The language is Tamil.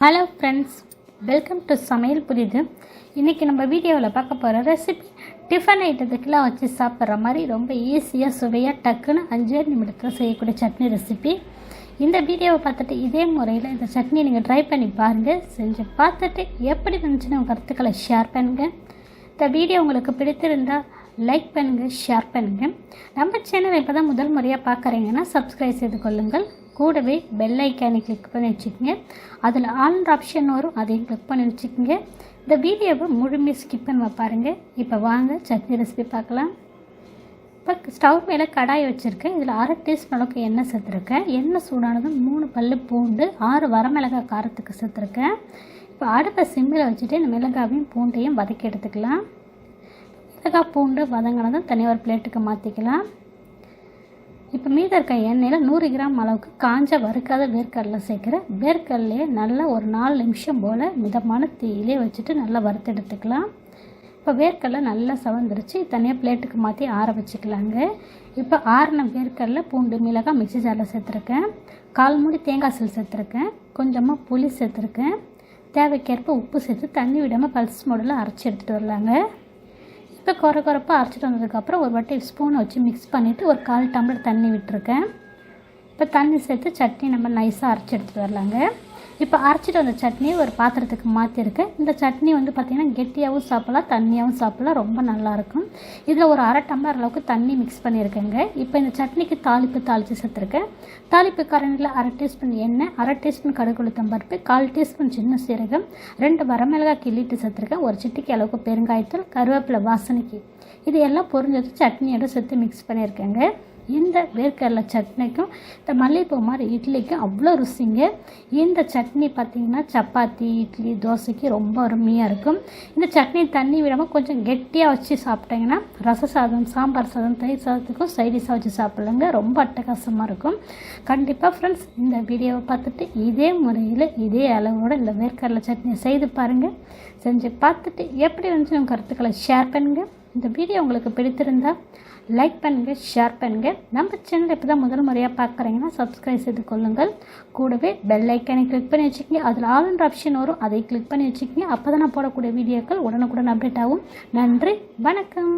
ஹலோ ஃப்ரெண்ட்ஸ் வெல்கம் டு சமையல் புரியுது இன்றைக்கி நம்ம வீடியோவில் பார்க்க போகிற ரெசிபி டிஃபன் ஐட்டத்துக்கெலாம் வச்சு சாப்பிட்ற மாதிரி ரொம்ப ஈஸியாக சுவையாக டக்குன்னு அஞ்சே நிமிடத்தில் செய்யக்கூடிய சட்னி ரெசிபி இந்த வீடியோவை பார்த்துட்டு இதே முறையில் இந்த சட்னி நீங்கள் ட்ரை பண்ணி பாருங்கள் செஞ்சு பார்த்துட்டு எப்படி இருந்துச்சுன்னு உங்கள் கருத்துக்களை ஷேர் பண்ணுங்கள் இந்த வீடியோ உங்களுக்கு பிடித்திருந்தால் லைக் பண்ணுங்கள் ஷேர் பண்ணுங்கள் நம்ம சேனலை இப்போ தான் முதல் முறையாக பார்க்குறீங்கன்னா சப்ஸ்கிரைப் செய்து கொள்ளுங்கள். கூடவே பெல் ஐக்கானை கிளிக் பண்ணி வச்சுக்கோங்க. அதில் ஆல்ன்ற ஆப்ஷன் வரும் அதையும் கிளிக் பண்ணி வச்சுக்கோங்க. இந்த வீடியோவை முழுமையாக ஸ்கிப் பண்ண பாருங்கள் இப்போ வாங்க சட்னி ரெசிபி பார்க்கலாம். இப்போ ஸ்டவ் மேலே கடாய் வச்சுருக்கேன். இதில் அரை டீஸ்பூன் அளவுக்கு எண்ணெய் சேர்த்துருக்கேன். எண்ணெய் சூடானதும் மூணு பல் பூண்டு ஆறு வரமிளகாய் காரத்துக்கு சேர்த்துருக்கேன். இப்போ அடுப்பை சிம்மில் வச்சுட்டு இந்த மிளகாவையும் பூண்டையும் வதக்கி எடுத்துக்கலாம். மிளகாய் பூண்டு வதங்கினதும் தனியாக ஒரு பிளேட்டுக்கு மாற்றிக்கலாம் இப்போ மீத இருக்க எண்ணெயில் நூறு கிராம் அளவுக்கு காஞ்ச வறுக்காத வேர்க்கடலை சேர்க்குறேன் வேர்க்கடலையே நல்லா ஒரு நாலு நிமிஷம் போல் மிதமான தீயிலே வச்சுட்டு நல்லா வறுத்து எடுத்துக்கலாம். இப்போ வேர்க்கடலை நல்லா சவந்துருச்சு. தனியாக பிளேட்டுக்கு மாற்றி ஆற வச்சுக்கலாங்க. இப்போ ஆறின வேர்க்கடலை பூண்டு மிளகாய் மிக்சி ஜாரில் சேர்த்துருக்கேன். கால் மூடி தேங்காய் சீல் சேர்த்துருக்கேன். கொஞ்சமாக புளி சேர்த்துருக்கேன். தேவைக்கேற்ப உப்பு சேர்த்து தண்ணி விடாமல் பல்ஸ் மோடில் அரைச்சி எடுத்துகிட்டு வரலாங்க. இப்போ குறை குறைப்பாக அரைச்சிட்டு வந்ததுக்கப்புறம் ஒரு வாட்டி ஸ்பூனை வச்சு மிக்ஸ் பண்ணிவிட்டு ஒரு கால் டம்ளர் தண்ணி விட்டுருக்கேன். இப்போ தண்ணி சேர்த்து சட்னி நம்ம நைஸாக அரைச்சி எடுத்துகிட்டு வரலாங்க. இப்போ அரைச்சிட்டு வந்த சட்னியை ஒரு பாத்திரத்துக்கு மாற்றிருக்கேன் இந்த சட்னி வந்து பார்த்திங்கன்னா கெட்டியாகவும் சாப்பிட்லாம் தண்ணியாகவும் சாப்பிட்லாம் ரொம்ப நல்லாயிருக்கும் இதில் ஒரு அரை டம்ளர் அளவுக்கு தண்ணி மிக்ஸ் பண்ணியிருக்கேங்க. இப்போ இந்த சட்னிக்கு தாளிப்பு தாளித்து சேர்த்துருக்கேன். தாளிப்பு கரண்டியில் அரை டீஸ்பூன் எண்ணெய் அரை டீஸ்பூன் கடுகுளுத்தம் பருப்பு கால் டீஸ்பூன் சின்ன சீரகம் ரெண்டு வரமிளகாய் கிள்ளிட்டு சேர்த்துருக்கேன். ஒரு சிட்டிக்கு அளவுக்கு பெருங்காயத்தூள் கருவேப்பிலை வாசனைக்கு. இது எல்லாம் பொரிஞ்சது சட்னியோட சேர்த்து மிக்ஸ் பண்ணியிருக்கேங்க. இந்த வேர்க்கடலை சட்னிக்கும் இந்த மல்லிகைப்பூ மாதிரி இட்லிக்கும் அவ்வளோ ருசிங்க. இந்த சட்னி பார்த்திங்கன்னா சப்பாத்தி இட்லி தோசைக்கு ரொம்ப அருமையாக இருக்கும். இந்த சட்னி தண்ணி விடாமல் கொஞ்சம் கெட்டியாக வச்சு சாப்பிட்டிங்கன்னா ரச சாதம் சாம்பார் சாதம் தயிர் சாதத்துக்கும் சைடிஷாக வச்சு சாப்பிட்லாங்க. ரொம்ப அட்டகாசமாக இருக்கும். கண்டிப்பாக ஃப்ரெண்ட்ஸ் இந்த வீடியோவை பார்த்துட்டு இதே முறையில் இதே அளவோட இந்த வேர்க்கடலை சட்னியை செய்து பாருங்கள் செஞ்சு பார்த்துட்டு எப்படி இருந்துச்சு உங்கள் கருத்துக்களை ஷேர் பண்ணுங்கள் இந்த வீடியோ உங்களுக்கு பிடித்திருந்தால் லைக் பண்ணுங்கள் ஷேர் பண்ணுங்கள் நம்ம சேனல் இப்போ தான் முதல் முறையாக பார்க்குறீங்கன்னா சப்ஸ்கிரைப் செய்து கொள்ளுங்கள். கூடவே பெல் ஐக்கனை கிளிக் பண்ணி வச்சுக்கோங்க. அதில் ஆளுன்ற ஆப்ஷன் வரும். அதை கிளிக் பண்ணி வச்சுக்கோங்க. அப்போ தான் நான் போடக்கூடிய வீடியோக்கள் உடனுக்குடன் அப்டேட் ஆகும். நன்றி வணக்கம்.